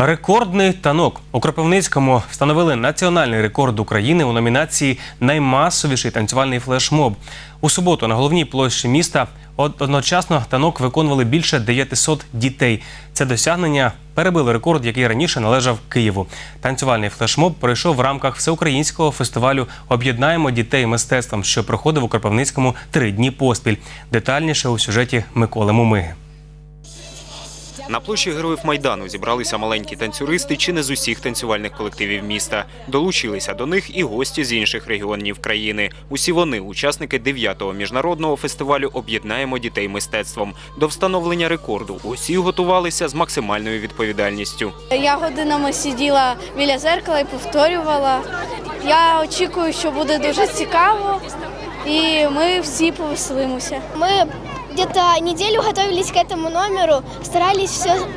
Рекордний танок у Кропивницькому встановили національний рекорд України у номінації Наймасовіший танцювальний флешмоб. У суботу на головній площі міста од- одночасно танок виконували більше 900 дітей. Це досягнення перебило рекорд, який раніше належав Києву. Танцювальний флешмоб пройшов в рамках всеукраїнського фестивалю Об'єднаємо дітей мистецтвом, що проходив у Кропивницькому три дні поспіль. Детальніше у сюжеті Миколи Мумиги. На площі Героїв Майдану зібралися маленькі танцюристи чи не з усіх танцювальних колективів міста. Долучилися до них і гості з інших регіонів країни. Усі вони учасники 9-го міжнародного фестивалю Об'єднаємо дітей мистецтвом. До встановлення рекорду усі готувалися з максимальною відповідальністю. Я годинами сиділа біля зеркала і повторювала. Я очікую, що буде дуже цікаво, і ми всі повеселимося. Мы где-то неделю готовились к этому номеру, старались все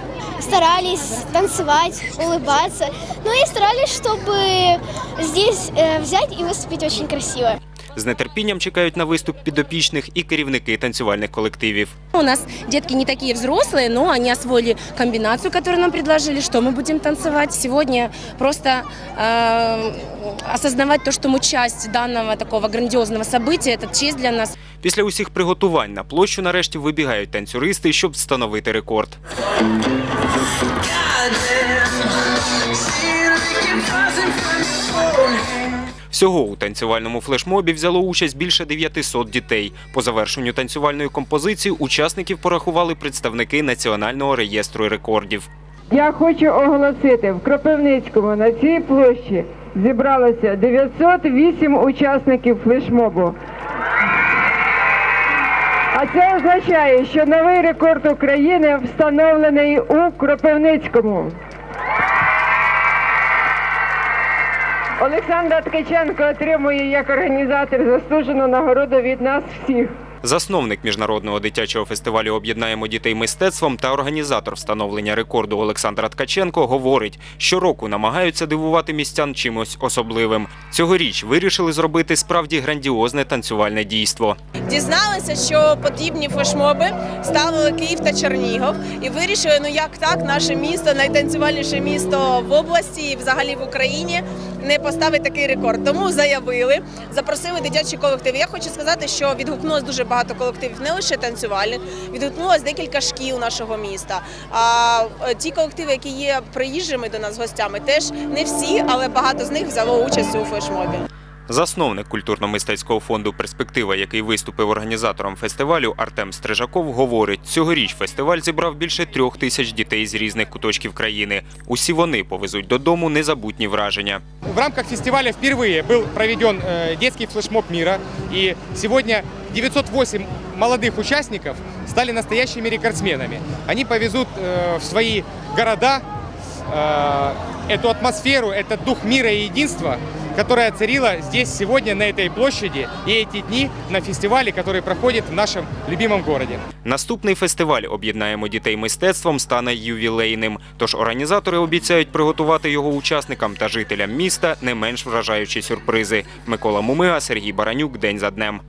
старались танцевать, улыбаться. Ну и старались, чтобы здесь э, взять и выступить очень красиво. З нетерпінням чекають на виступ підопічних і керівники танцювальних колективів. У нас детки не такие взрослые, но они освоили комбинацию, которую нам предложили, что мы будем танцевать. Сегодня просто э, осознавать то, что мы часть данного такого грандиозного события, это честь для нас. Після усіх приготувань на площу нарешті вибігають танцюристи, щоб встановити рекорд. Всього у танцювальному флешмобі взяло участь більше 900 дітей. По завершенню танцювальної композиції учасників порахували представники Національного реєстру рекордів. Я хочу оголосити, в Кропивницькому на цій площі зібралося 908 учасників флешмобу. А це означає, що новий рекорд України встановлений у Кропивницькому. Олександра Ткаченко отримує як організатор заслужену нагороду від нас всіх. Засновник міжнародного дитячого фестивалю Об'єднаємо дітей мистецтвом та організатор встановлення рекорду Олександра Ткаченко говорить, щороку намагаються дивувати містян чимось особливим. Цьогоріч вирішили зробити справді грандіозне танцювальне дійство. Дізналися, що подібні флешмоби ставили Київ та Чернігов, і вирішили, ну як так, наше місто, найтанцювальніше місто в області і взагалі в Україні, не поставить такий рекорд. Тому заявили, запросили дитячі колективи. Я хочу сказати, що відгукнулось дуже багато колективів, не лише танцювальних, відгукнулось декілька шкіл нашого міста. А е, ті колективи, які є приїжджими до нас гостями, теж не всі, але багато з них взяло участь у флешмобі. Засновник культурно-мистецького фонду Перспектива, який виступив організатором фестивалю, Артем Стрижаков, говорить: цьогоріч фестиваль зібрав більше трьох тисяч дітей з різних куточків країни. Усі вони повезуть додому незабутні враження. В рамках фестиваля впервые был проведен э, детский флешмоб мира. И сегодня 908 молодых участников стали настоящими рекордсменами. Они повезут э, в свои города э, эту атмосферу, этот дух мира и единства, которая царила здесь сегодня на этой площади и эти дни на фестивале, который проходит в нашем любимом городе. Наступний фестиваль Об'єднаємо дітей мистецтвом стане ювілейним. Тож організатори обіцяють приготувати його учасникам та жителям міста не менш вражаючі сюрпризи. Микола Мумига, Сергій Баранюк. День за днем.